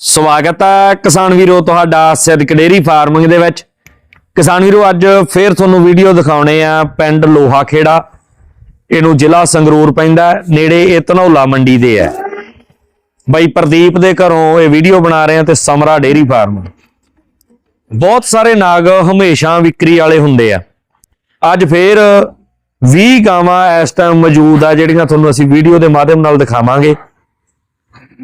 ਸਵਾਗਤ ਹੈ ਕਿਸਾਨ ਵੀਰੋ ਤੁਹਾਡਾ ਸਿੱਧਕ ਡੇਰੀ ਫਾਰਮਿੰਗ ਦੇ ਵਿੱਚ। ਕਿਸਾਨ ਵੀਰੋ, ਅੱਜ ਫੇਰ ਤੁਹਾਨੂੰ ਵੀਡੀਓ ਦਿਖਾਉਣੇ ਆ ਪਿੰਡ ਲੋਹਾ ਖੇੜਾ ਇਹਨੂੰ ਜ਼ਿਲ੍ਹਾ ਸੰਗਰੂਰ ਪੈਂਦਾ ਨੇੜੇ ਇਹ ਧਨੌਲਾ ਮੰਡੀ ਦੇ ਹੈ। ਬਾਈ ਪ੍ਰਦੀਪ ਦੇ ਘਰੋਂ ਇਹ ਵੀਡੀਓ ਬਣਾ ਰਹੇ ਆ ਤੇ ਸਮਰਾ ਡੇਰੀ ਫਾਰਮ। ਬਹੁਤ ਸਾਰੇ ਨਾਗ ਹਮੇਸ਼ਾ ਵਿਕਰੀ ਵਾਲੇ ਹੁੰਦੇ ਆ। ਅੱਜ ਫੇਰ 20 ਗਾਵਾਂ ਇਸ ਟਾਈਮ ਮੌਜੂਦ ਆ, ਜਿਹੜੀਆਂ ਤੁਹਾਨੂੰ ਅਸੀਂ ਵੀਡੀਓ ਦੇ ਮਾਧਿਅਮ ਨਾਲ ਦਿਖਾਵਾਂਗੇ।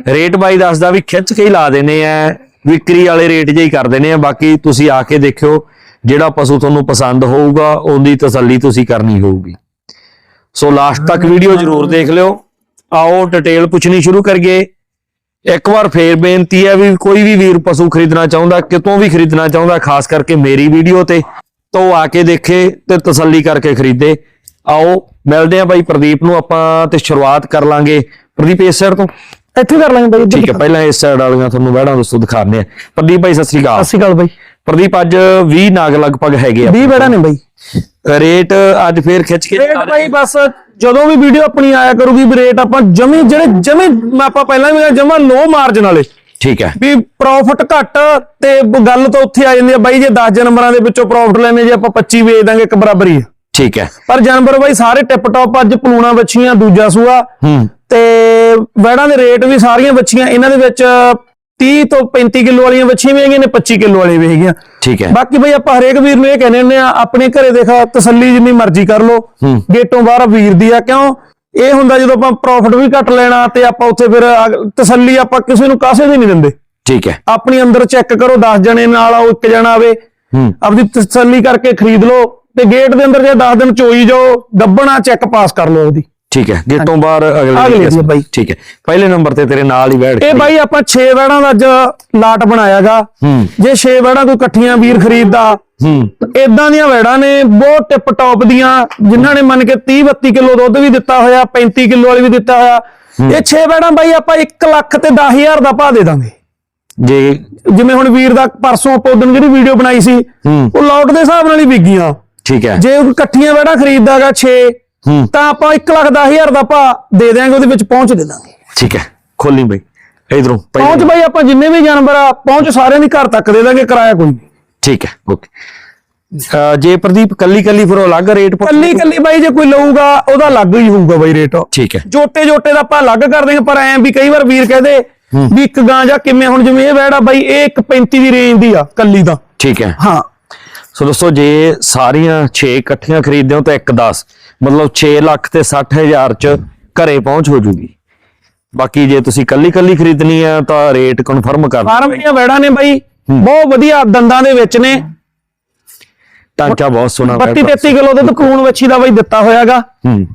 ਰੇਟ ਬਾਈ ਦੱਸਦਾ ਵੀ ਖਿੱਚ ਕੇ ਹੀ ਲਾ ਦੇਣੇ ਆ, ਵਿਕਰੀ ਵਾਲੇ ਰੇਟ ਜਿਹੀ ਕਰ ਦੇਣੇ ਆ, ਬਾਕੀ ਤੁਸੀਂ ਆ ਕੇ ਦੇਖਿਓ, ਜਿਹੜਾ ਪਸ਼ੂ ਤੁਹਾਨੂੰ ਪਸੰਦ ਹੋਊਗਾ, ਉਹਦੀ ਤਸੱਲੀ ਤੁਸੀਂ ਕਰਨੀ ਹੋਊਗੀ। ਸੋ ਲਾਸਟ ਤੱਕ ਵੀਡੀਓ ਜਰੂਰ ਦੇਖ ਲਿਓ। ਆਓ ਡਿਟੇਲ ਪੁੱਛਣੀ ਸ਼ੁਰੂ ਕਰੀਏ। ਇੱਕ ਵਾਰ ਫੇਰ ਬੇਨਤੀ ਹੈ ਵੀ ਕੋਈ ਵੀ ਵੀਰ ਪਸ਼ੂ ਖਰੀਦਣਾ ਚਾਹੁੰਦਾ, ਕਿਤੋਂ ਵੀ ਖਰੀਦਣਾ ਚਾਹੁੰਦਾ, ਖਾਸ ਕਰਕੇ ਮੇਰੀ ਵੀਡੀਓ ਤੇ, ਤਾਂ ਉਹ ਆ ਕੇ ਦੇਖੇ ਤੇ ਤਸੱਲੀ ਕਰਕੇ ਖਰੀਦੇ। ਆਓ, ਮਿਲਦੇ ਆ ਬਾਈ ਪ੍ਰਦੀਪ ਨੂੰ, ਆਪਾਂ ਤੇ ਸ਼ੁਰੂਆਤ ਕਰ ਲਾਂਗੇ। ਪ੍ਰਦੀਪ, ਇਸ ਸਾਈਡ ਤੋਂ। ਇੱਥੇ ਕਰ ਲਾਂਗੇ ਬਾਈ ਇੱਧਰ ਠੀਕ ਹੈ ਪਹਿਲਾਂ ਇਸ ਸਾਈਡ ਵਾਲੀਆਂ ਤੁਹਾਨੂੰ ਵਹਿੜਾਂ ਦੋਸਤੋ ਦਿਖਾਉਂਦੇ ਆ ਪ੍ਰਦੀਪ ਭਾਈ ਸਤਿ ਸ੍ਰੀ ਅਕਾਲ। ਸਤਿ ਸ਼੍ਰੀ ਅਕਾਲ ਬਾਈ। ਪ੍ਰਦੀਪ ਅੱਜ 20 ਨਾਗ ਲਗਭਗ ਹੈਗੇ 20 ਬੈੜਾ ਨੇ ਬਾਈ। ਆ ਰੇਟ ਅੱਜ ਫੇਰ ਖਿੱਚ ਕੇ ਰੇਟ ਬਾਈ ਬਸ ਜਦੋਂ ਵੀ ਵੀਡੀਓ ਆਪਣੀ ਆਇਆ ਕਰੂਗੀ ਵੀ ਰੇਟ ਆਪਾਂ ਜਮੀ ਜਿਹੜੇ ਜਮੀ ਆਪਾਂ ਪਹਿਲਾਂ ਵੀ ਜਮਾ ਲੋ ਮਾਰਜਨ ਵਾਲੇ। ਠੀਕ ਹੈ। ਵੀ ਪ੍ਰੋਫਿਟ ਘੱਟ ਤੇ ਗੱਲ ਤਾਂ ਉੱਥੇ ਆ ਜਾਂਦੀ ਆ ਬਾਈ ਜੇ 10 ਨੰਬਰਾਂ ਦੇ ਵਿੱਚੋਂ ਪ੍ਰੋਫਿਟ ਲੈਣੇ ਜੇ ਆਪਾਂ 25 ਵੇਚ ਦਾਂਗੇ ਇੱਕ ਬਰਾਬਰੀ ਆ। ਠੀਕ ਹੈ। ਪਰ ਜਾਨਵਰ ਬਾਈ ਸਾਰੇ ਟਿਪ ਟੌਪ ਅੱਜ ਪਲੂਣਾ ਬੱਚੀਆਂ ਦੂਜਾ ਸੂਆ। ਤੇ ਵੈੜਾਂ ਦੇ ਰੇਟ ਵੀ ਸਾਰੀਆਂ ਬੱਚੀਆਂ ਇਹਨਾਂ ਦੇ ਵਿੱਚ 30 ਤੋਂ 35 ਕਿਲੋ ਵਾਲੀਆਂ ਬੱਚੀਆਂ ਵੀ ਹੈਗੀਆਂ ਨੇ 25 ਕਿਲੋ ਵਾਲੀਆਂ ਵੀ ਹੈਗੀਆਂ। ਠੀਕ ਹੈ। ਬਾਕੀ ਬਈ ਆਪਾਂ ਹਰੇਕ ਵੀਰ ਨੂੰ ਇਹ ਕਹਿੰਦੇ ਹੁੰਦੇ ਆ ਆਪਣੇ ਘਰੇ ਦੇਖਾ ਤਸੱਲੀ ਜਿੰਨੀ ਮਰਜ਼ੀ ਕਰ ਲੋ। ਗੇਟੋਂ ਬਾਹਰ ਵੀਰ ਦੀ ਆ ਕਿਉਂ? ਇਹ ਹੁੰਦਾ ਜਦੋਂ ਆਪਾਂ ਪ੍ਰੋਫਿਟ ਵੀ ਘੱਟ ਲੈਣਾ ਤੇ ਆਪਾਂ ਉੱਥੇ ਫਿਰ ਤਸੱਲੀ ਆਪਾਂ ਕਿਸੇ ਨੂੰ ਕਾਸੇ ਦੀ ਨਹੀਂ ਦਿੰਦੇ। ਠੀਕ ਹੈ। ਆਪਣੀ ਅੰਦਰ ਚੈੱਕ ਕਰੋ 10 ਜਣੇ ਨਾਲ ਆਓ ਇੱਕ ਜਣਾ ਆਵੇ। ਆਪਦੀ ਤਸੱਲੀ ਕਰਕੇ ਖਰੀਦ ਲਓ। ਤੇ ਗੇਟ ਦੇ ਅੰਦਰ ਜੇ 10 ਦਿਨ ਚੋਈ ਜਾਓ ਗੱਬਣਾ ਚੈੱਕ ਪਾਸ ਕਰ ਲਓ ਉਹਦੀ। ਠੀਕ ਹੈ ਗੇਟੋਂ ਬਾਹਰ ਅਗਲੇ ਅਗਲੇ ਦੀ ਬਾਈ। ਠੀਕ ਹੈ ਪਹਿਲੇ ਨੰਬਰ ਤੇ ਤੇਰੇ ਨਾਲ ਹੀ ਬੈਠ ਇਹ ਬਾਈ ਆਪਾਂ 6 ਵੜਾਂ ਦਾ ਅੱਜ ਲਾਟ ਬਣਾਇਆਗਾ। ਜੇ 6 ਵੜਾਂ ਕੋਈ ਇਕੱਠੀਆਂ ਵੀਰ ਖਰੀਦਦਾ ਹੂੰ। ਇਦਾਂ ਦੀਆਂ ਵੈੜਾਂ ਨੇ ਬਹੁਤ ਟਿਪ ਟੌਪ ਦੀਆਂ ਜਿਨ੍ਹਾਂ ਨੇ ਮੰਨ ਕੇ 30 32 ਕਿਲੋ ਦੁੱਧ ਵੀ ਦਿੱਤਾ ਹੋਇਆ 35 ਕਿਲੋ ਵਾਲੀ ਵੀ ਦਿੱਤਾ ਹੋਇਆ। ਇਹ 6 ਵੈੜਾਂ ਬਾਈ ਆਪਾਂ 1 ਲੱਖ ਤੇ 10000 ਦਾ ਭਾਅ ਦੇ ਦਾਂਗੇ। ਜੇ ਜਿਵੇਂ ਹੁਣ ਵੀਰ ਦਾ ਪਰਸੋਂ ਆਪਾਂ ਉਦੋਂ ਜਿਹੜੀ ਵੀਡੀਓ ਬਣਾਈ ਸੀ ਉਹ ਲੋਟ ਦੇ ਹਿਸਾਬ ਨਾਲ ਹੀ ਵਿਕੀਆਂ ਠੀਕ ਹੈ। ਜੇ ਉਹ ਇਕੱਠੀਆਂ ਵੈੜਾਂ ਖਰੀਦਦਾਗਾ 6 ਹੂੰ। ਤਾਂ ਆਪਾਂ 1 ਲੱਖ 10000 ਦਾ ਭਾਅ ਦੇ ਦਿਆਂਗੇ ਉਹਦੇ ਵਿੱਚ ਪਹੁੰਚ ਦੇ ਦਾਂਗੇ ਠੀਕ ਹੈ ਖੋਲੀ ਬਈ ਇਧਰੋਂ ਪਹੁੰਚ ਬਾਈ ਆਪਾਂ ਜਿੰਨੇ ਵੀ ਜਾਨਵਰ ਆ ਪਹੁੰਚ ਸਾਰਿਆਂ ਦੀ ਘਰ ਤੱਕ ਦੇ ਦਾਂਗੇ ਕਿਰਾਇਆ ਕੋਈ ਨਹੀਂ। ਠੀਕ ਹੈ ਓਕੇ। ਜੇ ਪ੍ਰਦੀਪ ਕੱਲੀ ਕੱਲੀ ਫਿਰ ਉਹ ਅਲੱਗ ਰੇਟ ਕੱਲੀ ਕੱਲੀ ਬਾਈ ਜੇ ਕੋਈ ਲਊਗਾ ਉਹਦਾ ਅਲੱਗ ਹੀ ਹੋਊਗਾ ਬਾਈ ਰੇਟ। ਠੀਕ ਹੈ। ਜੋਟੇ ਜੋਟੇ ਦਾ ਆਪਾਂ ਅਲੱਗ ਕਰ ਦੇਂਗੇ ਪਰ ਐਂ ਵੀ ਕਈ ਵਾਰ ਵੀਰ ਕਹਦੇ ਵੀ ਇੱਕ ਗਾਂ ਜਾਂ ਕਿਵੇਂ ਹੁਣ ਜਿਵੇਂ ਇਹ ਵੈੜਾ ਬਾਈ ਇਹ ਇੱਕ 35 ਦੀ ਰੇਂਜ ਦੀ ਆ ਕੱਲੀ ਦਾ। ਠੀਕ ਹੈ। ਹਾਂ। ਸੋ ਦੋਸਤੋ ਜੇ ਸਾਰੀਆਂ 6 ਇਕੱਠੀਆਂ ਖਰੀਦਦੇ ਹੋ ਤਾਂ ਇੱਕ 10 ਮਤਲਬ 6 ਲੱਖ ਤੇ 60 ਹਜ਼ਾਰ ਚ ਘਰੇ ਪਹੁੰਚ ਹੋ ਜੂਗੀ। ਬਾਕੀ ਜੇ ਤੁਸੀਂ ਕੱਲੀ ਕੱਲੀ ਖਰੀਦਣੀ ਆ ਤਾਂ ਰੇਟ ਕਨਫਰਮ ਕਰ ਫਾਰਮ ਦੀਆਂ ਵੈੜਾਂ ਨੇ ਬਾਈ ਬਹੁਤ ਵਧੀਆ ਦੰਦਾਂ ਦੇ ਵਿੱਚ ਨੇ। ਟਾਂਚਾ ਬਹੁਤ ਸੋਹਣਾ 32 33 ਕਿਲੋ ਦੁੱਧ ਕੂਣ ਵੱਛੀ ਦਾ ਬਾਈ ਦਿੱਤਾ ਹੋਇਆਗਾ। ਹੂੰ।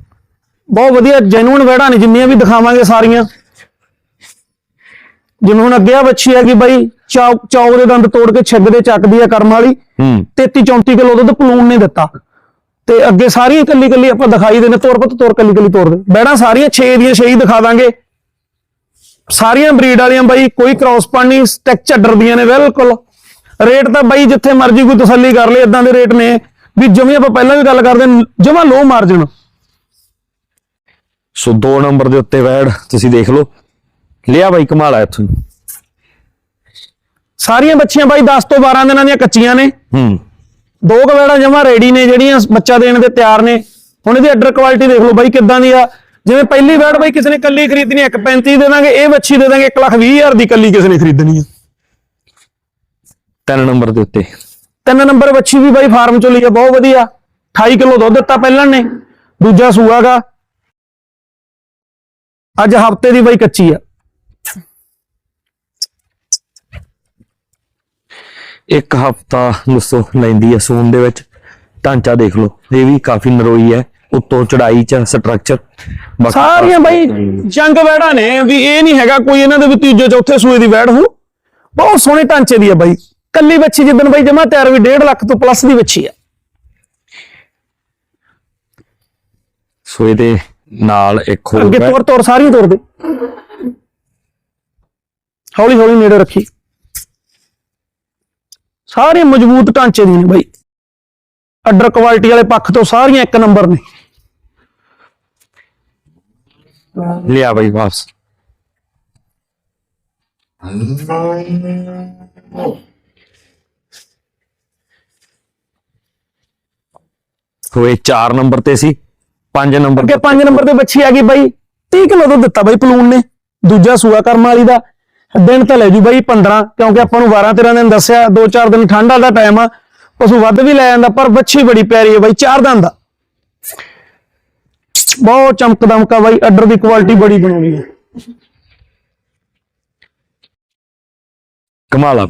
ਬਹੁਤ ਵਧੀਆ ਜੈਨੂਇਨ ਵੈੜਾਂ ਨੇ ਜਿੰਨੀਆਂ ਵੀ ਦਿਖਾਵਾਂਗੇ ਸਾਰੀਆਂ। ਜਿਵੇਂ ਹੁਣ ਅੱਗੇ ਆ ਵੱਛੀ ਹੈਗੀ ਬਾਈ ਚੌਕ ਦੇ ਦੰਦ ਤੋੜ ਕੇ ਛਿੱਗ ਦੇ ਚੱਕਦੀ ਆ ਕਰਮ ਵਾਲੀ ਹੂੰ। 33 34 ਕਿਲੋ ਦੁੱਧ ਪਲੂਣ ਨੇ ਦਿੱਤਾ। ਤੇ ਅੱਗੇ ਸਾਰੀਆਂ ਕੱਲੀ ਕੱਲੀ ਆਪਾਂ ਦਿਖਾਈ ਦੇਣੇ ਤੋਰ ਪੁੱਤ ਤੋਰ ਕੱਲੀ ਕੱਲੀ ਤੋਰ ਦੇ। ਬੈੜਾਂ ਸਾਰੀਆਂ 6 ਦੀਆਂ 6 ਹੀ ਦਿਖਾ ਦਾਂਗੇ। ਸਾਰੀਆਂ ਬਰੀਡ ਵਾਲੀਆਂ ਬਾਈ ਕੋਈ ਕ੍ਰਾਸ ਪਾਣੀ ਸਟੈਕ ਚੱਡਰ ਦੀਆਂ ਨੇ ਬਿਲਕੁਲ। ਰੇਟ ਤਾਂ ਬਾਈ ਜਿੱਥੇ ਮਰਜ਼ੀ ਕੋਈ ਤਸੱਲੀ ਕਰ ਲੇ ਇਦਾਂ ਦੇ ਰੇਟ ਨੇ। ਵੀ ਜਿਵੇਂ ਆਪਾਂ ਪਹਿਲਾਂ ਵੀ ਗੱਲ ਕਰਦੇ ਜਮਾ ਲੋ ਮਾਰਜਨ ਸੋ 2 ਨੰਬਰ ਦੇ ਉੱਤੇ ਵੈੜ ਤੁਸੀਂ ਦੇਖ ਲਓ। ਲਿਆ ਬਾਈ ਕਮਾਲ ਆ ਇੱਥੋਂ ਸਾਰੀਆਂ ਬੱਚੀਆਂ ਬਾਈ 10 ਤੋਂ 12 ਦਿਨਾਂ ਦੀਆਂ ਕੱਚੀਆਂ ਨੇ। ਹੂੰ। ਦੋ ਕਵੇੜਾ ਜਮਾ ਰੈਡੀ ਨੇ ਜਿਹੜੀਆਂ ਬੱਚਾ ਦੇਣ ਦੇ ਤਿਆਰ ਨੇ। ਹੁਣ ਇਹਦੀ ਆਰਡਰ ਕੁਆਲਿਟੀ ਦੇਖ ਲਓ ਬਾਈ ਕਿੱਦਾਂ ਦੀ ਆ। ਜਿਵੇਂ ਪਹਿਲੀ ਵੈੜ ਬਾਈ ਕਿਸੇ ਨੇ ਕੱਲੀ ਖਰੀਦਣੀ 1.35 ਦੇ ਦਾਂਗੇ ਇਹ ਬੱਚੀ ਦੇ ਦਾਂਗੇ 1,20,000 ਦੀ ਕੱਲੀ ਕਿਸੇ ਨੇ ਖਰੀਦਣੀ ਆ। 3 ਨੰਬਰ ਦੇ ਉੱਤੇ। ਤਿੰਨ ਨੰਬਰ ਬੱਚੀ ਵੀ ਬਾਈ ਫਾਰਮ ਚੋਂ ਲਈ ਆ ਬਹੁਤ ਵਧੀਆ। 28 ਕਿਲੋ ਦੁੱਧ ਦਿੱਤਾ ਪਹਿਲਾਂ ਨੇ ਦੂਜਾ ਸੂਆਗਾ ਅੱਜ ਹਫ਼ਤੇ ਦੀ ਬਾਈ ਕੱਚੀ ਆ। ਇੱਕ ਹਫਤਾ ਦੋਸਤੋ ਲੈਂਦੀ ਹੈ ਸੂਨ ਦੇ ਵਿੱਚ। ਢਾਂਚਾ ਦੇਖ ਲਓ ਇਹ ਵੀ ਕਾਫੀ ਨਰੋਈ ਹੈ। ਉੱਤੋਂ ਚੜਾਈ ਚ ਸਟਰਕਚਰ ਸਾਰੀਆਂ ਬਾਈ ਜੰਗ ਵੈੜਾਂ ਨੇ ਵੀ ਇਹ ਨਹੀਂ ਹੈਗਾ ਕੋਈ ਇਹਨਾਂ ਦੇ ਵੀ ਤੀਜੇ ਚੌਥੇ ਸੂਏ ਦੀ ਵੈੜ ਹੋ ਬਹੁਤ ਸੋਹਣੇ ਢਾਂਚੇ ਦੀ ਆ ਬਾਈ। ਕੱਲੀ ਬੱਚੀ ਜਿੱਦਣ ਬਾਈ ਜਮਾ ਤਿਆਰ ਵੀ 1.5 ਲੱਖ ਤੋਂ ਪਲੱਸ ਦੀ ਬੱਚੀ ਆ। ਸੋ ਇਹਦੇ ਨਾਲ ਇੱਕ ਹੋਰ ਅੱਗੇ ਤੋਰ ਤੋਰ ਸਾਰੀਆਂ ਤੋਰ ਦੇ। ਹੌਲੀ ਹੌਲੀ ਨੇੜੇ ਰੱਖੀ। ਸਾਰੀਆਂ ਮਜ਼ਬੂਤ ਢਾਂਚੇ ਦੀਆਂ ਨੇ ਬਾਈ। ਆਰਡਰ ਕੁਆਲਿਟੀ ਵਾਲੇ ਪੱਖ ਤੋਂ ਸਾਰੀਆਂ ਇੱਕ ਨੰਬਰ ਨੇ। ਲਿਆ ਬਾਈ ਵਾਪਸ। ਹੋਏ 4 ਨੰਬਰ ਤੇ ਸੀ 5 ਨੰਬਰ ਅੱਗੇ 5 ਨੰਬਰ ਤੇ ਬੱਚੀ ਆ ਗਈ ਬਾਈ। 30 ਕਿਲੋ ਦੁੱਧ ਦਿੱਤਾ ਬਾਈ ਪਲੂਨ ਨੇ। ਦੂਜਾ ਸੂਆ ਕਰਮ ਵਾਲੀ ਦਾ। ਦਿਨ ਤਾਂ ਲੈ ਜੂ ਬਾਈ 15 ਕਿਉਂਕਿ ਆਪਾਂ ਨੂੰ 12 13 ਦਿਨ ਦੱਸਿਆ 2-4 ਦਿਨ ਠੰਡਾ ਦਾ ਟਾਈਮ ਆ ਪਸ਼ੂ ਵੱਧ ਵੀ ਲੈ ਜਾਂਦਾ ਪਰ ਬੱਚੀ ਬੜੀ ਪਿਆਰੀ ਹੈ ਬਾਈ ਚਾਰ ਦੰਦ ਦਾ। ਬਹੁਤ ਚਮਕ ਦਮਕਾ ਬਾਈ ਅੱਡਰ ਦੀ ਕੁਆਲਿਟੀ ਬੜੀ ਬਣਾਉਣੀ ਹੈ ਕਮਾਲ ਆ।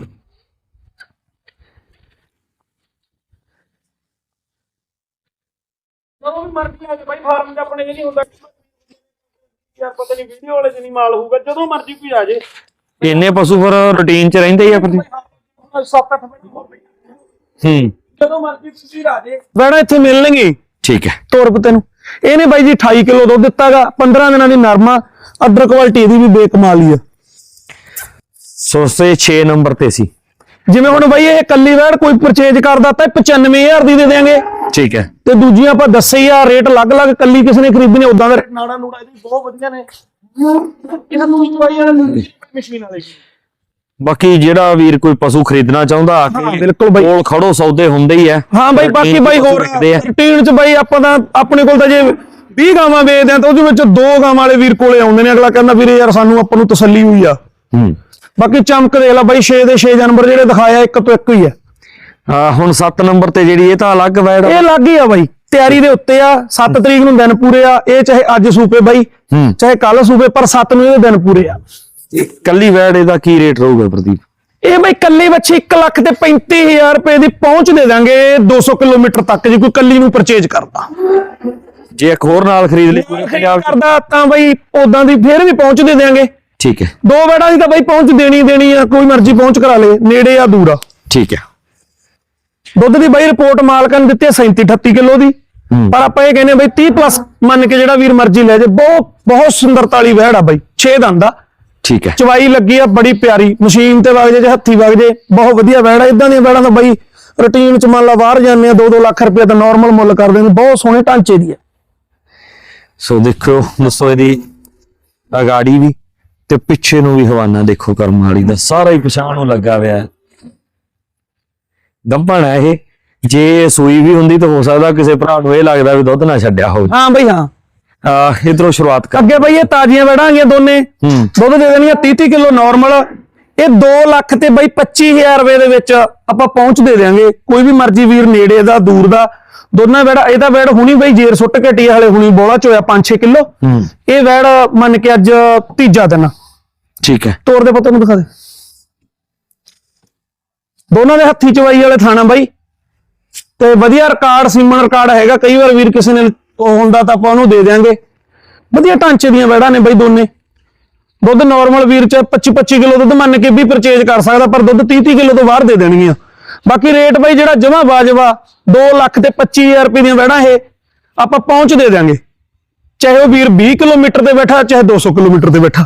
ਜਦੋਂ ਵੀ ਮਰਜ਼ੀ ਆ ਕੇ ਬਾਈ ਫਾਰਮ 'ਚ ਆਪਣੇ ਇਹ ਨਹੀਂ ਹੁੰਦਾ। ਕਿ ਪਤਾ ਨਹੀਂ ਵੀਡੀਓ ਵਾਲੇ 'ਚ ਨਹੀਂ ਮਾਲ ਹੋਊਗਾ ਜਦੋਂ ਮਰਜ਼ੀ ਕੋਈ ਆ ਜੇ ਇੰਨੇ ਪਸ਼ੂ ਫਿਰ ਰੁਟੀਨ ਚ ਰਹਿੰਦੇ ਹੀ ਆ ਫਿਰ। 7-8 ਮਿੰਟ ਹੋ ਜਦੋਂ ਮਰਜ਼ੀ ਤੁਸੀਂ ਆ ਜੇ। ਬੈਣਾ ਇੱਥੇ ਮਿਲਣਗੇ। ਠੀਕ ਹੈ। ਤੋਰ ਪਤੇ ਨੂੰ ਇਹਨੇ ਬਾਈ ਜੀ 28 ਕਿਲੋ ਦੁੱਧ ਦਿੱਤਾਗਾ 15 ਦਿਨਾਂ ਦੀ ਨਰਮਾ ਅੱਡਰ ਕੁਆਲਿਟੀ ਇਹਦੀ ਵੀ ਬੇਕਮਾਲ ਆ। ਸੋ ਸੇ 6 ਨੰਬਰ ਤੇ ਸੀ। ਜਿਵੇਂ ਹੁਣ ਬਾਈ ਇਹ ਕੱਲੀ ਵੈੜ ਕੋਈ ਪਰਚੇਜ ਕਰਦਾ ਤਾਂ 95000 ਦੀ ਦੇ ਦੇਾਂਗੇ ਠੀਕ ਹੈ। ਤੇ ਦੂਜੀਆਂ ਆਪਾਂ ਦੱਸੇ ਹੀ ਆ ਰੇਟ ਅਲੱਗ-ਅਲੱਗ ਕੱਲੀ ਕਿਸੇ ਨੇ ਖਰੀਦਣੀ ਉਦਾਂ ਦਾ ਨਾੜਾ ਨੂੜਾ ਇਹਦੀ ਬਹੁਤ ਵਧੀਆ ਨੇ। ਇਹਨਾਂ ਨੂੰ ਇੱਕ ਵਾਰੀ ਇਹਨਾਂ ਨੂੰ ਮਸ਼ੀਨ ਵਾਲੇ ਬਾਕੀ ਜਿਹੜਾ ਵੀਰ ਕੋਈ ਪਸ਼ੂ ਖਰੀਦਣਾ ਚਾਹੁੰਦਾ ਆ ਕੇ ਬਿਲਕੁਲ ਬਾਈ। ਕੋਲ ਖੜੋ ਸੌਦੇ ਹੁੰਦੇ ਹੀ ਆ। ਹਾਂ ਬਾਈ ਬਾਕੀ ਬਾਈ ਹੋਰ ਰੂਟੀਨ ਚ ਬਾਈ ਆਪਾਂ ਤਾਂ ਆਪਣੇ ਕੋਲ ਤਾਂ ਜੇ 20 ਗਾਵਾਂ ਵੇਚਦੇ ਆ ਤਾਂ ਉਹਦੇ ਵਿੱਚ ਦੋ ਗਾਵਾਂ ਵਾਲੇ ਵੀਰ ਕੋਲੇ ਆਉਂਦੇ ਨੇ। ਅਗਲਾ ਕਹਿੰਦਾ ਵੀਰੇ ਯਾਰ ਸਾਨੂੰ ਆਪਾਂ ਨੂੰ ਤਸੱਲੀ ਹੋਈ ਆ। ਹੂੰ। ਬਾਕੀ ਚਮਕ ਦੇਖ ਲੈ ਬਾਈ 6 ਦੇ 6 ਜਾਨਵਰ ਜਿਹੜੇ ਦਿਖਾਇਆ ਇੱਕ ਤੋਂ ਇੱਕ ਹੀ ਆ। ਆ ਹੁਣ 7 ਨੰਬਰ ਤੇ ਜਿਹੜੀ ਇਹ ਤਾਂ ਅਲੱਗ ਵੈੜ। ਇਹ ਲੱਗ ਹੀ ਆ ਬਾਈ। ਤਿਆਰੀ ਦੇ ਉੱਤੇ ਆ 7 ਤਰੀਕ ਨੂੰ ਦਿਨ ਪੂਰੇ ਆ। ਇਹ ਚਾਹੇ ਅੱਜ ਸੂਪੇ ਬਾਈ ਹੂੰ। ਚਾਹੇ ਕੱਲ ਸੂਪੇ ਪਰ 7 ਨੂੰ ਇਹਦੇ ਦਿਨ ਪੂਰੇ ਆ। ਇਹ ਕੱਲੀ ਵੈੜ ਇਹਦਾ ਕੀ ਰੇਟ ਰਹੂਗਾ ਪ੍ਰਦੀਪ? ਇਹ ਬਾਈ ਕੱਲੀ ਬੱਚੀ 1 ਲੱਖ ਤੇ 35000 ਰੁਪਏ ਦੀ ਪਹੁੰਚ ਦੇ ਦਾਂਗੇ 200 ਕਿਲੋਮੀਟਰ ਤੱਕ ਜੇ ਕੋਈ ਕੱਲੀ ਨੂੰ ਪਰਚੇਜ ਕਰਦਾ। ਜੇ ਇੱਕ ਹੋਰ ਨਾਲ ਖਰੀਦ ਲਈ ਪੂਰੇ ਪੰਜਾਬ ਕਰਦਾ ਤਾਂ ਬਾਈ ਉਦਾਂ ਦੀ ਫੇਰ ਵੀ ਪਹੁੰਚ ਦੇ ਦਿਆਂਗੇ ਠੀਕ ਹੈ। ਦੋ ਬੈਡਾਂ ਦੀ ਤਾਂ ਬਾਈ ਪਹੁੰਚ ਦੇਣੀ ਦੇਣੀ ਆ ਕੋਈ ਮਰਜ਼ੀ ਪਹੁੰਚ ਕਰਾ ਲੇ ਨੇੜੇ ਆ ਦੂਰ ਆ। ਠੀਕ ਹੈ। ਦੁੱਧ ਦੀ ਬਾਈ ਰਿਪੋਰਟ ਮਾਲਕਾਂ ਨੇ ਦਿੱਤੀ 37 38 ਕਿਲੋ ਦੀ। ਪਰ ਆਪਾਂ ਇਹ ਕਹਿੰਦੇ ਬਾਈ 30 ਪਲੱਸ ਮੰਨ ਕੇ ਜਿਹੜਾ ਵੀਰ ਮਰਜ਼ੀ ਲੈ ਜੇ ਬਹੁਤ ਬਹੁਤ ਸੁੰਦਰਤਾ ਵਾਲੀ ਵਹਿੜ ਆ ਬਾਈ 6 ਦੰਦ ਆ। ਠੀਕ ਹੈ। ਚਵਾਈ ਲੱਗੀ ਆ ਬੜੀ ਪਿਆਰੀ। ਮਸ਼ੀਨ ਤੇ ਵਗ ਜੇ ਜਾਂ ਹੱਥੀ ਵਗ ਜੇ ਬਹੁਤ ਵਧੀਆ ਵਹਿੜ ਆ ਇਦਾਂ ਦੀਆਂ ਵਹਿੜਾਂ ਤਾਂ ਬਾਈ ਰੁਟੀਨ ਚ ਮੰਨ ਲਾ ਬਾਹਰ ਜਾਂਦੇ ਆ 2-2 ਲੱਖ ਰੁਪਏ ਤਾਂ ਨਾਰਮਲ ਮੁੱਲ ਕਰਦੇ ਨੇ ਬਹੁਤ ਸੋਹਣੇ ਢਾਂਚੇ ਦੀ ਆ ਸੋ ਦੇਖੋ ਦੱਸੋ ਇਹਦੀ ਅਗਾੜੀ ਵੀ ਤੇ ਪਿੱਛੇ ਨੂੰ ਵੀ ਹਵਾਨਾ ਦੇਖੋ ਕਰਮ ਵਾਲੀ ਦਾ। ਸਾਰਾ ਹੀ ਪਛਾਣ ਨੂੰ ਲੱਗਾ ਹੋਇਆ ਹੈ। ਗੱਭਣ ਹੈ ਇਹ। ਜੇ ਸੂਈ ਵੀ ਹੁੰਦੀ ਤਾਂ ਹੋ ਸਕਦਾ ਕਿਸੇ ਭਰਾ ਨੂੰ ਇਹ ਲੱਗਦਾ ਵੀ ਦੁੱਧ ਨਾ ਛੱਡਿਆ ਹੋਵੇ। ਹਾਂ ਬਾਈ ਹਾਂ। ਇਧਰੋਂ ਸ਼ੁਰੂਆਤ ਕਰ। ਅੱਗੇ ਬਾਈ ਇਹ ਤਾਜ਼ੀਆਂ ਵਹਿੜਾਂ ਹੈਗੀਆਂ ਦੋਨੇ। ਦੁੱਧ ਦੇ ਦੇਣੀਆਂ 30 30 ਕਿਲੋ ਨਾਰਮਲ ਇਹ 2 ਲੱਖ ਤੇ ਬਾਈ 25000 ਰੁਪਏ ਦੇ ਵਿੱਚ ਆਪਾਂ ਪਹੁੰਚ ਦੇ ਦੇਾਂਗੇ ਕੋਈ ਵੀ ਮਰਜ਼ੀ ਵੀਰ ਨੇੜੇ ਦਾ ਦੂਰ ਦਾ। ਦੋਨਾਂ ਵੈੜ ਇਹਦਾ ਵੈੜ ਹੁਣੀ ਬਾਈ ਜੇਰ ਸੁੱਟ ਘਟੀ ਹਲੇ ਹੁਣੀ ਬੋਲਾ ਚ ਹੋਇਆ 5-6 ਕਿਲੋ। ਇਹ ਵੈੜ ਮੰਨ ਕੇ ਅੱਜ ਤੀਜਾ ਦਿਨ। ਠੀਕ ਹੈ। ਤੋਰ ਦੇ ਪੁੱਤ ਨੂੰ ਦਿਖਾ ਦੇ। ਦੋਨਾਂ ਦੇ ਹੱਥੀ ਚਵਾਈ ਵਾਲੇ ਥਾਣਾ ਬਾਈ। ਤੇ ਵਧੀਆ ਰਿਕਾਰਡ ਸੀਮਨ ਰਿਕਾਰਡ ਹੈਗਾ। ਕਈ ਵਾਰ ਵੀਰ ਕਿਸੇ ਨੇ ਉਹ ਹੁੰਦਾ ਤਾਂ ਆਪਾਂ ਉਹਨੂੰ ਦੇ ਦਿਆਂਗੇ। ਵਧੀਆ ਢਾਂਚੇ ਦੀਆਂ ਵੈੜਾਂ ਨੇ ਬਾਈ ਦੋਨੇ। ਦੁੱਧ ਨਾਰਮਲ ਵੀਰ ਚ 25 25 ਕਿਲੋ ਦੁੱਧ ਮੰਨ ਕੇ ਵੀ ਪਰਚੇਜ ਕਰ ਸਕਦਾ ਪਰ ਦੁੱਧ 30 30 ਕਿਲੋ ਤੋਂ ਬਾਹਰ ਦੇ ਦੇਣਗੀਆਂ। ਬਾਕੀ ਰੇਟ ਬਾਈ ਜਿਹੜਾ ਜਮਾ ਵਾਜਵਾ 2 ਲੱਖ ਤੇ 25000 ਰੁਪਏ ਦੀਆਂ ਵੈੜਾਂ ਇਹ ਆਪਾਂ ਪਹੁੰਚ ਦੇ ਦਿਆਂਗੇ। ਚਾਹੇ ਉਹ ਵੀਰ 20 ਕਿਲੋਮੀਟਰ ਤੇ ਬੈਠਾ ਚਾਹੇ 200 ਕਿਲੋਮੀਟਰ ਤੇ ਬੈਠਾ।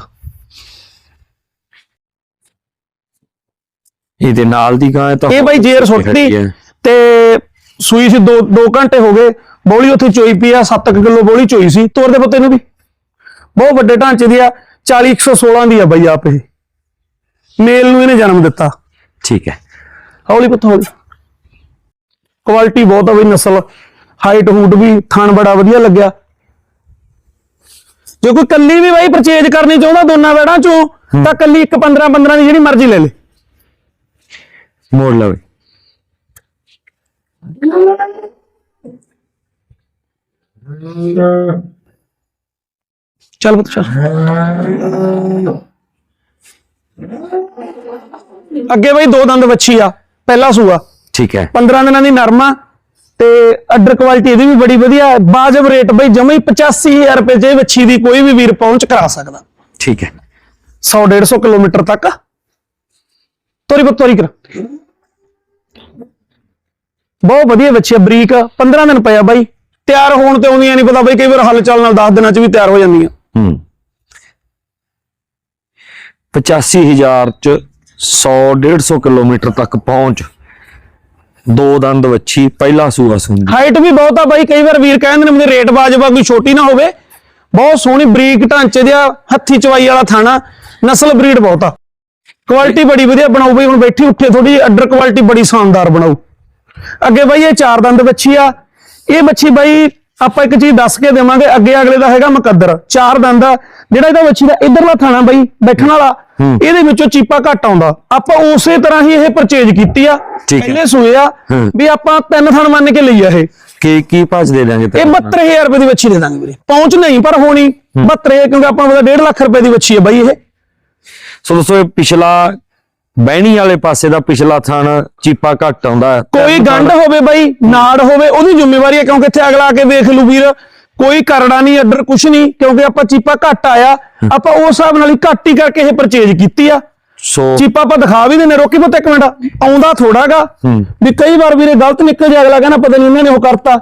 ਇਹਦੇ ਨਾਲ ਦੀ ਗਾਂ ਤਾਂ ਇਹ ਬਾਈ ਜੇਰ ਸੁੱਟਦੀ। ਤੇ ਸੂਈ ਸੀ 2 2 ਘੰਟੇ ਹੋ ਗਏ ਬੋਲੀ ਉੱਥੇ ਚੋਈ ਪਈ ਆ 7 ਕਿਲੋ ਬੋਲੀ ਚੋਈ ਸੀ ਤੋਰ ਦੇ ਪੁੱਤੇ ਨੂੰ ਵੀ। ਬਹੁਤ ਵੱਡੇ ਢਾਂਚੇ ਦੀ ਆ 40 116 ਦੀ ਆ ਬਾਈ ਆਪ ਇਹ। ਮੇਲ ਨੂੰ ਇਹਨੇ ਜਨਮ ਦਿੱਤਾ। ਠੀਕ ਹੈ। ਹੌਲੀ ਪੁੱਤ ਹੌਲੀ। ਕੁਆਲਿਟੀ ਬਹੁਤ ਆ ਬਈ ਨਸਲ। ਹਾਈਟ ਹੂਟ ਵੀ ਥਣ ਬੜਾ ਵਧੀਆ ਲੱਗਿਆ। ਜੇ ਕੋਈ ਕੱਲੀ ਵੀ ਬਾਈ ਪਰਚੇਜ ਕਰਨੀ ਚਾਹੁੰਦਾ ਦੋਨਾਂ ਵੈੜਾਂ ਚੋਂ ਤਾਂ ਕੱਲੀ ਇੱਕ 15 15 ਦੀ ਜਿਹੜੀ ਮਰਜ਼ੀ ਲੈ ਲੇ। ਮੋੜ ਲਵੇ ਚੱਲ ਪੁੱਤ ਚੱਲ। ਅੱਗੇ ਬਈ ਦੋ ਦੰਦ ਵੱਛੀ ਆ ਪਹਿਲਾ ਸੂਆ। ਠੀਕ ਹੈ। 15 ਦਿਨਾਂ ਦੀ ਨਰਮਾ ਤੇ ਅੱਡਰ ਕੁਆਲਿਟੀ ਇਹਦੀ ਵੀ ਬੜੀ ਵਧੀਆ ਹੈ। ਬਾਜਬ ਰੇਟ ਬਈ ਜਮਾ ਹੀ 85000 ਰੁਪਏ ਜੇ ਵੱਛੀ ਦੀ ਕੋਈ ਵੀ ਵੀਰ ਪਹੁੰਚ ਕਰਾ ਸਕਦਾ। ਠੀਕ ਹੈ। 100 150 ਕਿਲੋਮੀਟਰ ਤੱਕ। ਤੋਰੀ ਪੁੱਤ ਤੋਰੀ ਕਰ। ਬਹੁਤ ਵਧੀਆ ਆ ਬਰੀਕ। 15 ਦਿਨ ਪਿਆ ਬਾਈ। ਤਿਆਰ ਹੋਣ ਤੇ ਆਉਂਦੀਆਂ ਨਹੀਂ ਪਤਾ ਬਈ ਕਈ ਵਾਰ ਹੱਲ ਚੱਲ ਨਾਲ 10 ਦਿਨਾਂ ਚ ਵੀ ਤਿਆਰ ਹੋ ਜਾਂਦੀਆਂ। ਹੂੰ। 85000 ਚ 100 150 ਕਿਲੋਮੀਟਰ ਤੱਕ ਪਹੁੰਚ। ਦੋ ਦੰਦ ਵੱਛੀ ਪਹਿਲਾ ਸੂਆ ਸੁੰਦੀ ਹਾਈਟ ਵੀ ਬਹੁਤ ਆ ਬਾਈ ਕਈ ਵਾਰ ਵੀਰ ਕਹਿੰਦੇ ਨੇ ਮੈਨੂੰ ਰੇਟ ਬਾਜਵਾ ਕੋਈ ਛੋਟੀ ਨਾ ਹੋਵੇ। ਬਹੁਤ ਸੋਹਣੀ ਬਰੀਕ ਢਾਂਚੇ ਦੀ ਆ ਹੱਥੀ ਚਵਾਈ ਵਾਲਾ ਥਾਣਾ ਨਸਲ ਬਰੀਡ ਬਹੁਤ ਆ। ਕੁਆਲਿਟੀ ਬੜੀ ਵਧੀਆ ਬਣਾਉ ਬਈ ਹੁਣ ਬੈਠੀ ਉੱਠੇ ਥੋੜੀ ਅੱਡਰ ਕੁਆਲਿਟੀ ਬੜੀ ਸ਼ਾਨਦਾਰ ਬਣਾਉ ਅੱਗੇ ਬਾਈ ਇਹ ਚਾਰ ਦੰਦ ਬੱਚੀ ਆ ਇਹ ਬੱਚੀ ਬਾਈ ਆਪਾਂ ਇੱਕ ਚੀਜ਼ ਦੱਸ ਕੇ ਦੇਵਾਂਗੇ ਅੱਗੇ ਅਗਲੇ ਦਾ ਹੈਗਾ ਮੁਕੱਦਰ ਚਾਰ ਦੰਦ ਆ। ਜਿਹੜਾ ਇਹਦਾ ਬੱਚੀ ਦਾ ਇਧਰਲਾ ਥਾਣਾ ਬਾਈ ਬੈਠਣ ਵਾਲਾ ਇਹਦੇ ਵਿੱਚੋਂ ਚੀਪਾ ਘੱਟ ਆਉਂਦਾ। ਆਪਾਂ ਉਸੇ ਤਰ੍ਹਾਂ ਹੀ ਇਹ ਪਰਚੇਜ ਕੀਤੀ ਆ। ਪਹਿਲੇ ਸੂਏ ਆ। ਵੀ ਆਪਾਂ ਤਿੰਨ ਥਣ ਮੰਨ ਕੇ ਲਈ ਆ ਇਹ। ਕੀ ਕੀ ਭਾਜ ਦੇ ਦਾਂਗੇ ਇਹ ਤੈਨੂੰ? 72000 ਰੁਪਏ ਦੀ ਬੱਚੀ ਦੇ ਦਾਂਗੇ ਵੀਰੇ। ਪਹੁੰਚ ਨਹੀਂ ਪਰ ਹੋਣੀ। 72000 ਕਿਉਂਕਿ ਆਪਾਂ ਨੂੰ 1.5 ਲੱਖ ਰੁਪਏ ਦੀ ਬੱਚੀ ਹੈ ਬਾਈ ਇਹ। ਸੋ ਦੋਸਤੋ ਪਿਛਲਾ ਬਹਿਣੀ ਵਾਲੇ ਪਾਸੇ ਦਾ ਪਿਛਲਾ ਥਣ ਚੀਪਾ ਘੱਟ ਆਉਂਦਾ। ਕੋਈ ਗੰਢ ਹੋਵੇ ਬਾਈ ਨਾੜ ਹੋਵੇ ਉਹਦੀ ਜ਼ਿੰਮੇਵਾਰੀ ਹੈ ਕਿਉਂਕਿ ਇੱਥੇ ਅਗਲਾ ਆ ਕੇ ਵੇਖ ਲੂ ਵੀਰ। ਕੋਈ ਕਰੜਾ ਨਹੀਂ ਅੱਡਰ ਕੁਛ ਨਹੀਂ ਕਿਉਂਕਿ ਆਪਾਂ ਚੀਪਾ ਘੱਟ ਆਇਆ। ਆਪਾਂ ਉਸ ਹਿਸਾਬ ਨਾਲ ਹੀ ਘੱਟ ਹੀ ਕਰਕੇ ਇਹ ਪਰਚੇਜ ਕੀਤੀ ਆ। ਸੋ ਚੀਪਾ ਆਪਾਂ ਦਿਖਾ ਵੀ ਦਿੰਨੇ ਰੋਕੀ ਪੁੱਤ ਇੱਕ ਮਿੰਟ। ਆਉਂਦਾ ਥੋੜਾਗਾ। ਵੀ ਕਈ ਵਾਰ ਵੀਰੇ ਗਲਤ ਨਿਕਲ ਜਾ ਅਗਲਾ ਕਹਿੰਦਾ ਪਤਾ ਨਹੀਂ ਇਹਨਾਂ ਨੇ ਉਹ ਕਰਤਾ।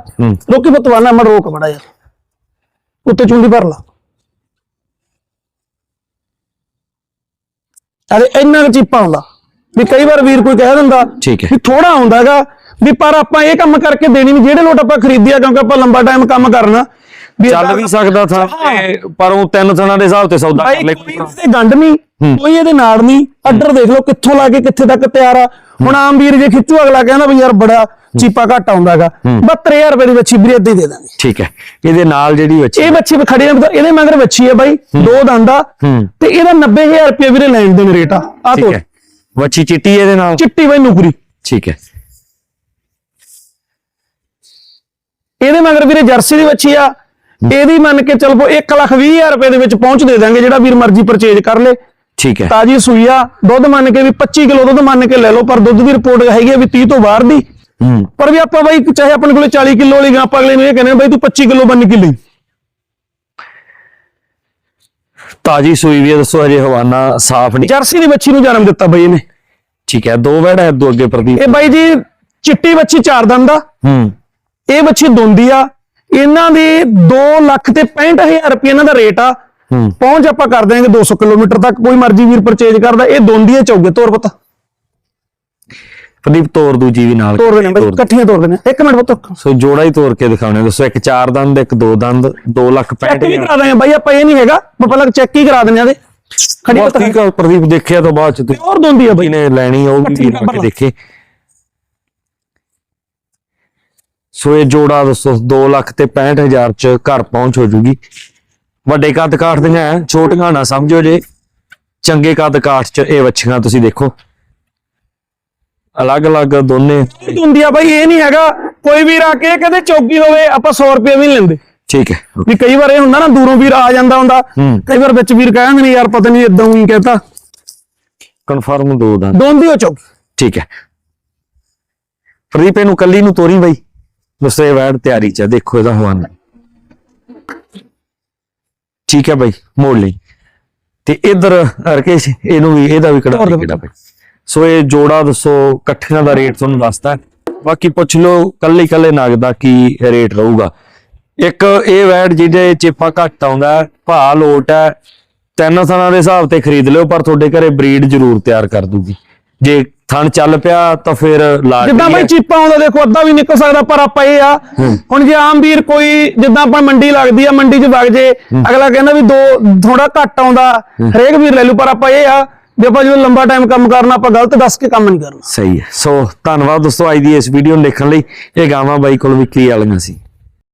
ਰੋਕੀ ਪੁੱਤ ਵਾਲਾ ਮੈਂ ਰੋਕ ਬੜਾ ਯਾਰ ਉੱਤੇ ਚੁੰਡੀ ਭਰ ਲਾ। ਅਰੇ ਇੰਨਾ ਚੀਪਾ ਆਉਂਦਾ। ਵੀ ਕਈ ਵਾਰ ਵੀਰ ਕੋਈ ਕਹਿ ਦਿੰਦਾ ਠੀਕ ਹੈ। ਵੀ ਥੋੜਾ ਆਉਂਦਾਗਾ ਵੀ ਪਰ ਆਪਾਂ ਇਹ ਕੰਮ ਕਰਕੇ ਦੇਣੀ ਨਹੀਂ ਜਿਹੜੇ ਲੋਟ ਆਪਾਂ ਖਰੀਦਿਆ ਕਿਉਂਕਿ ਆਪਾਂ ਲੰਬਾ ਟਾਈਮ ਕੰਮ ਕਰਨਾ। ਵੀ ਚੱਲ ਏਦਾਂ- ਵੀ ਸਕਦਾ ਥਾ। ਤੇ ਪਰ ਉਹ ਤਿੰਨ ਥਣਾਂ ਦੇ ਹਿਸਾਬ ਤੇ ਸੌਦਾ ਭਾਈ ਕਰ ਲੈ। ਕੋਈ ਇਹਦੇ ਗੰਢ ਨਹੀਂ। ਕੋਈ ਇਹਦੇ ਨਾੜ ਨਹੀਂ। ਅੱਡਰ ਦੇਖ ਲਓ ਕਿੱਥੋਂ ਲਾ ਕੇ ਕਿੱਥੇ ਤੱਕ ਤਿਆਰ ਆ। ਹੁਣ ਆਮ ਵੀਰ ਜੇ ਖਿੱਚੂ ਅਗਲਾ ਕਹਿੰਦਾ ਵੀ ਯਾਰ ਬੜਾ ਚੀਪਾ ਘੱਟ ਆਉਂਦਾਗਾ 72000 ਰੁਪਏ ਦੀ ਬੱਚੀ ਵੀਰੇ ਹੀ ਦੇ ਦਾਂਗੇ। ਠੀਕ ਹੈ। ਇਹਦੇ ਨਾਲ ਜਿਹੜੀ ਬੱਚੀ ਇਹ ਬੱਚੀ ਵੀ ਖੜੇ ਨੇ ਇਹਦੇ ਮਗਰ ਬੱਚੀ ਹੈ ਬਾਈ ਦੋ ਦੰਦਾ। ਤੇ ਇਹਦਾ 90000 ਰੁਪਏ ਵੀਰੇ ਲੈਣ ਦੇਣ ਰੇਟ ਆ। ਆ ਤੋ ਬੱਚੀ ਚਿੱਟੀ ਇਹਦੇ ਨਾਲ? ਚਿੱਟੀ ਬਾਈ ਨੁਕਰੀ। ਠੀਕ ਹੈ। ਇਹਦੇ ਮਗਰ ਵੀਰੇ ਜਰਸੀ ਦੀ ਬੱਚੀ ਆ। ਇਹਦੀ ਮੰਨ ਕੇ ਚੱਲ ਪੋ 1 ਲੱਖ 20 ਹਜ਼ਾਰ ਰੁਪਏ ਦੇ ਵਿੱਚ ਪਹੁੰਚ ਦੇ ਦਾਂਗੇ ਜਿਹੜਾ ਵੀਰ ਮਰਜ਼ੀ ਪਰਚੇਜ ਕਰ ਲੇ। ਠੀਕ ਹੈ। ਤਾਜੀ ਸੂਈ ਆ ਦੁੱਧ ਮੰਨ ਕੇ ਵੀ 25 ਕਿਲੋ ਦੁੱਧ ਮੰਨ ਕੇ ਲੈ ਲਓ ਪਰ ਦੁੱਧ ਦੀ ਰਿਪੋਰਟ ਹੈਗੀ ਆ ਵੀ 30 ਤੋਂ ਬਾਹਰ ਦੀ। ਪਰ ਵੀ ਆਪਾਂ ਬਾਈ ਚਾਹੇ ਆਪਣੇ ਕੋਲੇ 40 ਕਿਲੋ ਵਾਲੀ ਗਾਂ ਆਪਾਂ ਅਗਲੇ ਨੂੰ ਇਹ ਕਹਿੰਦੇ ਆ ਬਾਈ ਤੂੰ 25 ਕਿਲੋ ਬੰਨ ਕੇ ਲਈ। ਤਾਜੀ ਸੂਈ ਵੀ ਦੱਸੋ ਹਜੇ ਹਵਾਨਾ ਸਾਫ਼ ਨਹੀਂ। ਜਰਸੀ ਦੀ ਬੱਚੀ ਨੂੰ ਜਨਮ ਦਿੱਤਾ ਬਾਈ ਇਹਨੇ। ਠੀਕ ਹੈ ਦੋ ਵੜਾ ਹੈ ਦੋ ਅੱਗੇ ਪ੍ਰਦੀਪ। ਇਹ ਬਾਈ ਜੀ ਚਿੱਟੀ ਬੱਚੀ ਚਾਰ ਦੰਦ ਦਾ ਹੂੰ। ਇਹ ਬੱਚੀ ਦੋਂਦੀ ਆ। ਇਹਨਾਂ ਦੀ 2 ਲੱਖ ਤੇ 65000 ਰੁਪਏ ਇਹਨਾਂ ਦਾ ਰੇਟ ਆ। ਪਹੁੰਚ ਆਪਾਂ ਕਰ ਦਿਆਂਗੇ 200 ਕਿਲੋਮੀਟਰ ਤੱਕ ਕੋਈ ਮਰਜ਼ੀ ਵੀਰ ਪਰਚੇਜ ਕਰਦਾ ਇਹ ਦੋਂਦੀ ਆ ਚੌਗੇ ਤੋਰ ਪਤਾ। ਪ੍ਰਦੀਪ ਤੋਰ ਦੂਜੀ ਵੀ ਨਾਲ। ਤੋਰ ਦੇਣੇ ਬਾਈ ਇਕੱਠੀਆਂ ਤੋਰ ਦੇਣੇ ਇੱਕ ਮਿੰਟ ਪੁੱਤ। ਸੋ ਜੋੜਾ ਹੀ ਤੋੜ ਕੇ ਦਿਖਾਉਣੇ ਦੱਸੋ ਇੱਕ ਚਾਰ ਦੰਦ ਇੱਕ ਦੋ ਦੰਦ 2 ਲੱਖ ਚੈੱਕ ਵੀ 65000 ਕਰਾ ਦਾਂਗੇ ਬਾਈ ਆਪਾਂ ਇਹ ਨਹੀਂ ਹੈਗਾ। ਆਪਾਂ ਪਹਿਲਾਂ ਚੈੱਕ ਹੀ ਕਰਾ ਦਿੰਦੇ ਆ ਦੇ ਖੜੀ ਬਹੁਤ ਪਤਾ। ਠੀਕ ਆ ਪ੍ਰਦੀਪ ਦੇਖਿਆ ਤੋਂ ਬਾਅਦ ਚ ਤੁਸੀਂ ਹੋਰ ਦੋਂਦੀ ਆ ਬਾਈ। ਨੇ ਲੈਣੀ ਉਹ ਵੀ ਵੀਰ ਆ, ਪਾ ਭਲਾ। ਕੇ ਦੇਖੇ। ਸੋ ਇਹ ਜੋੜਾ ਦੱਸੋ 2 ਲੱਖ ਤੇ 65000 ਚ ਘਰ ਪਹੁੰਚ ਹੋ ਜੂਗੀ। ਵੱਡੇ ਕੱਦ ਕਾਠ ਦੀਆਂ ਛੋਟੀਆਂ ਨਾ ਸਮਝੋ ਜੇ। ਚੰਗੇ ਕੱਦ ਕਾਠ ਚ ਇਹ ਵੱਛੀਆਂ ਤੁਸੀਂ ਦੇਖੋ। ਅਲੱਗ-ਅਲੱਗ ਦੋਨੇ। ਦੋਂਦੀ ਆ ਬਾਈ ਇਹ ਨਹੀਂ ਹੈਗਾ। ਕੋਈ ਵੀਰ ਆ ਕੇ ਕਹਿੰਦੇ ਚੌਕੀ ਹੋਵੇ ਆਪਾਂ 100 ਰੁਪਏ ਵੀ ਨਹੀਂ ਲੈਂਦੇ। ਠੀਕ ਹੈ ਵੀ ਕਈ ਵਾਰ ਇਹ ਹੁੰਦਾ ਨਾ ਦੂਰੋਂ ਵੀਰ ਆ ਜਾਂਦਾ ਹੁੰਦਾ। ਕਈ ਵਾਰ ਵਿੱਚ ਵੀਰ ਕਹਿੰਦੇ ਨੇ ਯਾਰ ਪਤਾ ਨਹੀਂ ਇਦਾਂ ਹੀ ਕਹਤਾ। ਕਨਫਰਮ ਦੋ ਦੰਦ ਦੋਂਦੀ ਹੋ ਚੌਕੀ ਠੀਕ ਹੈ ਪ੍ਰਦੀਪ ਇਹਨੂੰ ਕੱਲੀ ਨੂੰ ਤੋਰੀ ਬਾਈ। ਦੱਸੋ ਇਹ ਵੈੜ ਤਿਆਰੀ ਚ ਦੇਖੋ ਇਹਦਾ ਹਵਾਨਾ ਠੀਕ ਹੈ ਬਾਈ ਮੋੜ ਲਈ। ਤੇ ਇਧਰ ਰਕੇਸ਼ ਇਹਨੂੰ ਵੀ ਇਹਦਾ ਵੀ ਕਢਾ। ਕਿਹੜਾ ਬਾਈ? ਸੋ ਇਹ ਜੋੜਾ ਦੱਸੋ ਇਕੱਠਿਆਂ ਦਾ ਰੇਟ ਤੁਹਾਨੂੰ ਦੱਸਦਾ ਬਾਕੀ ਪੁੱਛ ਲਓ ਕੱਲੇ ਕੱਲੇ ਨਗ ਦਾ ਕੀ ਰੇਟ ਰਹੂਗਾ। ਇੱਕ ਇਹ ਵੈੜ ਜਿਹਦੇ ਚੇਪਾ ਘੱਟ ਆਉਂਦਾ ਭਾਅ ਲੋਟ ਹੈ ਤਿੰਨ ਥਣਾਂ ਦੇ ਹਿਸਾਬ ਤੇ ਖਰੀਦ ਲਿਓ ਪਰ ਤੁਹਾਡੇ ਘਰੇ ਬਰੀਡ ਜ਼ਰੂਰ ਤਿਆਰ ਕਰ ਦੂਗੀ। ਜੇ ਥਣ ਚੱਲ ਪਿਆ ਤਾਂ ਫਿਰ ਲਾਟ ਜਿੱਦਾਂ ਬਾਈ ਚੀਪਾ ਆਉਂਦਾ ਦੇਖੋ ਅੱਧਾ ਵੀ ਨਿਕਲ ਸਕਦਾ ਪਰ ਆਪਾਂ ਇਹ ਆ ਹੁਣ ਜੇ ਆਮ ਵੀਰ ਕੋਈ ਜਿੱਦਾਂ ਆਪਾਂ ਮੰਡੀ ਲੱਗਦੀ ਆ ਮੰਡੀ 'ਚ ਵਗ ਜੇ ਅਗਲਾ ਕਹਿੰਦਾ ਵੀ ਦੋ ਥੋੜਾ ਘੱਟ ਆਉਂਦਾ ਹਰੇਕ ਵੀਰ ਲੈ ਲੂ ਪਰ ਆਪਾਂ ਇਹ ਆ ਵੀ ਆਪਾਂ ਜਦੋਂ ਲੰਬਾ ਟਾਈਮ ਕੰਮ ਕਰਨਾ ਆਪਾਂ ਗਲਤ ਦੱਸ ਕੇ ਕੰਮ ਨਹੀਂ ਕਰਨਾ। ਸਹੀ ਹੈ। ਸੋ ਧੰਨਵਾਦ ਦੋਸਤੋ ਅੱਜ ਦੀ ਇਸ ਵੀਡੀਓ ਨੂੰ ਦੇਖਣ ਲਈ। ਇਹ ਗਾਵਾਂ ਬਾਈ ਕੋਲ ਵਿਕਰੀ ਵਾਲੀਆਂ ਸੀ।